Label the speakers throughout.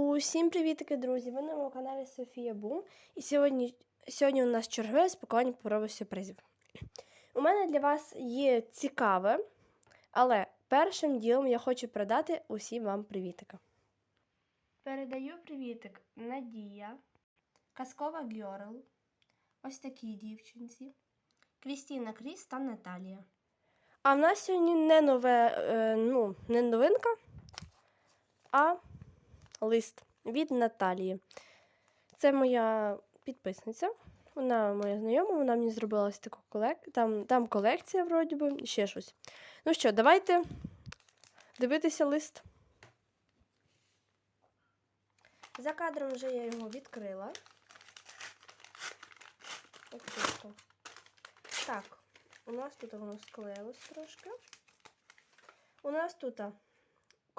Speaker 1: Усім привітки, друзі! Ви на моєму каналі Софія Бум. І сьогодні, сьогодні у нас чергове спакування паперових сюрпризів. У мене для вас є цікаве, але першим ділом я хочу передати усім вам привітика. Передаю привітик Надія, Казкова Гьорл, ось такій дівчинці, Крістіна Кріс та Наталія. А в нас сьогодні не нове, е, ну, не новинка, а лист від Наталії. Це моя підписниця. Вона моя знайома, вона мені зробила таку колекцію. Там, там колекція, вроді би, ще щось. Ну що, давайте дивитися лист. За кадром вже я його відкрила. Ось тут. Так, у нас тут воно склеїлось трошки. У нас тут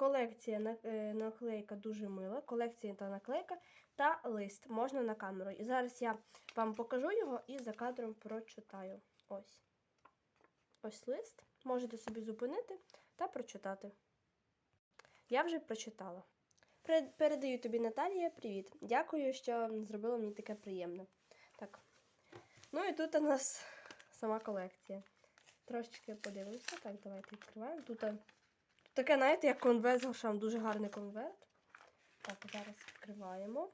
Speaker 1: колекція е, наклейка дуже мила. Колекція та наклейка та лист. Можна на камеру. І зараз я вам покажу його і за кадром прочитаю. Ось. Ось лист. Можете собі зупинити та прочитати. Я вже прочитала. Передаю тобі, Наталія, привіт. Дякую, що зробила мені таке приємне. Так. Ну і тут у нас сама колекція. Трошечки подивимося. Так, давайте відкриваємо. Тут е, таке, знаєте, як конверт з грошам. Дуже гарний конверт. Так, зараз відкриваємо.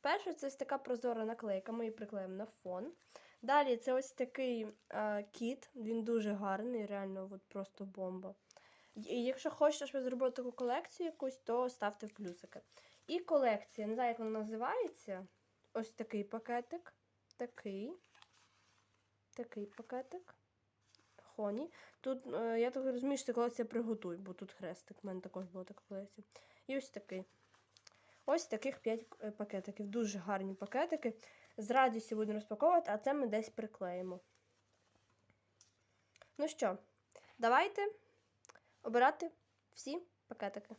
Speaker 1: Перше, це ось така прозора наклейка. Ми її приклеїмо на фон. Далі це ось такий е, кіт. Він дуже гарний, реально, от просто бомба. І якщо хочете, щоб я зробила таку колекцію якусь, то ставте плюсики. І колекція, не знаю, як вона називається. Ось такий пакетик. Такий. Такий пакетик. Хоні. Тут, е, я так розумію, що це колекція приготуй, бо тут хрестик. У мене також була така колекція. І ось такий. Ось таких 5 пакетиків. Дуже гарні пакетики. З радістю будемо розпаковувати, а це ми десь приклеїмо. Ну що, давайте обирати всі пакетики.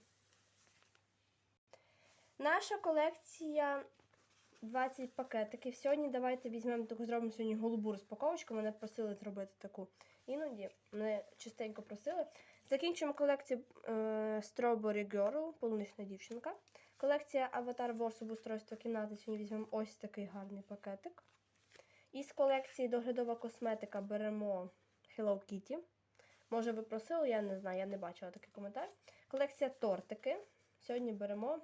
Speaker 1: Наша колекція 20 пакетиків. Сьогодні давайте візьмемо зробимо сьогодні голубу розпаковочку. Мене просили зробити таку. Іноді мене частенько просили. Закінчуємо колекцію е, Strawberry Girl, полунична дівчинка. Колекція Avatar Wars обустройство кімнати. Сьогодні візьмемо ось такий гарний пакетик. Із колекції доглядова косметика беремо Hello Kitty. Може, ви просили, я не знаю, я не бачила такий коментар. Колекція тортики. Сьогодні беремо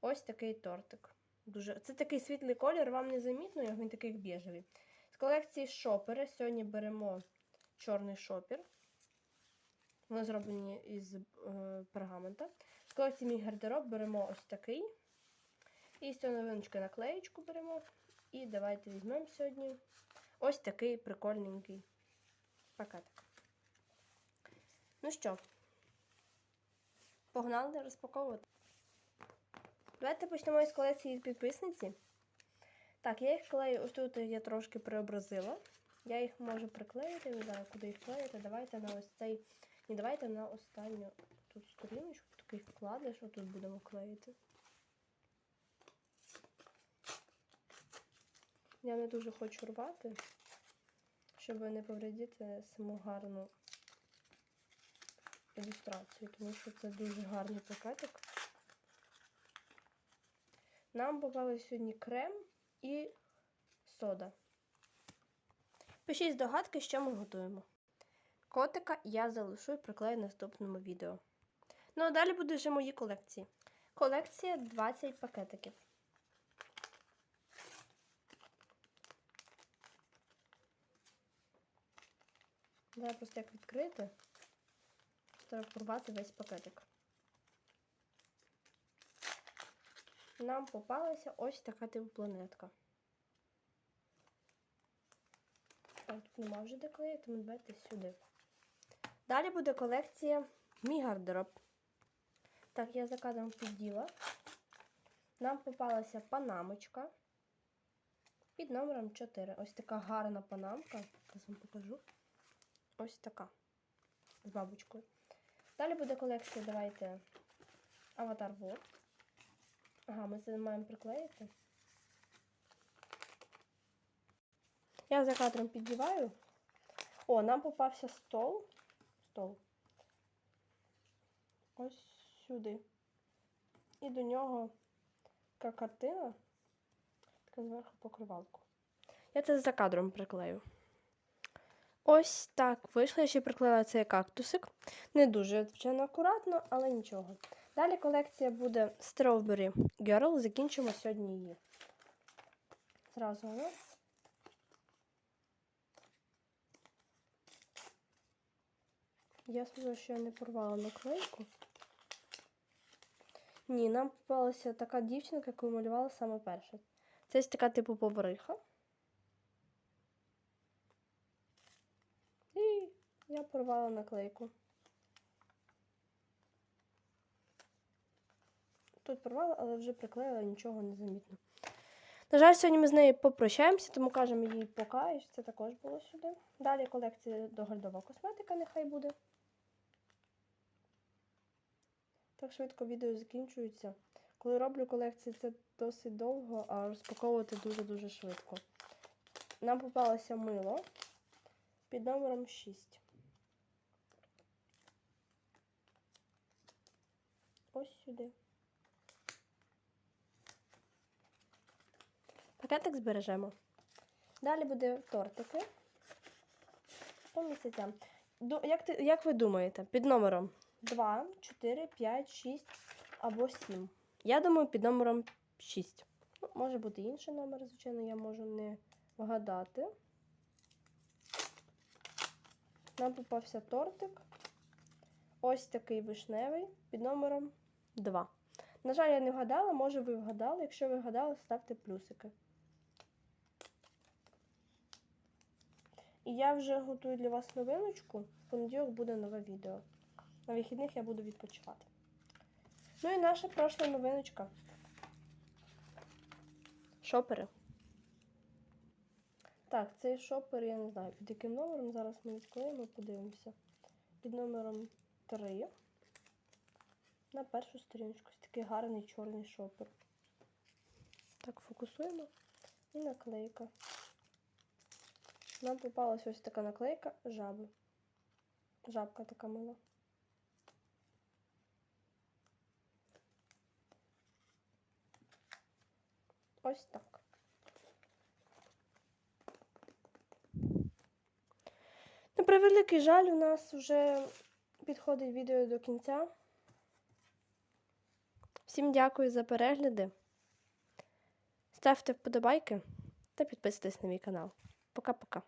Speaker 1: ось такий тортик. Дуже... Це такий світлий колір, вам не замітно, він такий біжевий. З колекції шопери сьогодні беремо чорний шопер. Вони зроблені із е, пергамента. Колекції мій гардероб беремо ось такий. І з цього новиночки наклеєчку беремо. І давайте візьмемо сьогодні ось такий прикольненький пакетик. Ну що, погнали розпаковувати. Давайте почнемо із колекції підписниці. Так, я їх клею, ось тут я трошки преобразила. Я їх можу приклеїти, не знаю, куди їх клеїти. Давайте на ось цей. Ні, давайте на останню тут сторіночку, такий вкладиш, тут будемо клеїти. Я не дуже хочу рвати, щоб не повредити саму гарну ілюстрацію, тому що це дуже гарний пакетик. Нам попали сьогодні крем і сода. Пишіть здогадки, що ми готуємо. Котика я залишу і приклею в наступному відео. Ну а далі будуть вже мої колекції. Колекція 20 пакетиків. Зараз просто як відкрити. Треба порвати весь пакетик. Нам попалася ось така типу планетка. Так, тут нема вже де клеїти, тому давайте сюди. Далі буде колекція мій гардероб. Так, я за кадром підділа. Нам попалася панамочка під номером 4. Ось така гарна панамка. Зараз вам покажу. Ось така. З бабочкою. Далі буде колекція, давайте, Avatar World. Ага, ми це маємо приклеїти. Я за кадром піддіваю. О, нам попався стол. Стол. Ось сюди. І до нього така картина, така зверху покривалку. Я це за кадром приклею. Ось так вийшло. Я ще приклеїла цей кактусик. Не дуже, звичайно, акуратно, але нічого. Далі колекція буде Strawberry Girl. Закінчимо сьогодні її. Зразу Я сподіваюся, що я не порвала наклейку. Ні, нам попалася така дівчинка, яку малювала саме перше. Це ось така типу повариха. І я порвала наклейку. Тут порвала, але вже приклеїла, нічого не замітно. На жаль, сьогодні ми з нею попрощаємося, тому кажемо їй пока, і це також було сюди. Далі колекція доглядова косметика нехай буде. Так швидко відео закінчується. Коли роблю колекції, це досить довго, а розпаковувати дуже-дуже швидко. Нам попалося мило під номером 6. Ось сюди. Пакетик збережемо. Далі буде тортики по місяцям. Як, ти, як ви думаєте, під номером 2, 4, 5, 6 або 7? Я думаю, під номером 6. Ну, може бути інший номер, звичайно, я можу не вгадати. Нам попався тортик. Ось такий вишневий під номером 2. На жаль, я не вгадала, може ви вгадали. Якщо ви вгадали, ставте плюсики. І я вже готую для вас новиночку. В понеділок буде нове відео. На вихідних я буду відпочивати. Ну і наша прошла новиночка. Шопери. Так, цей шопер, я не знаю, під яким номером. Зараз ми відклеїмо, подивимося. Під номером 3. На першу сторіночку. Ось такий гарний чорний шопер. Так, фокусуємо. І наклейка. Нам попалась ось така наклейка жаби. Жабка така мила. Ось так. На превеликий жаль, у нас вже підходить відео до кінця. Всім дякую за перегляди. Ставте вподобайки та підписуйтесь на мій канал. Пока-пока.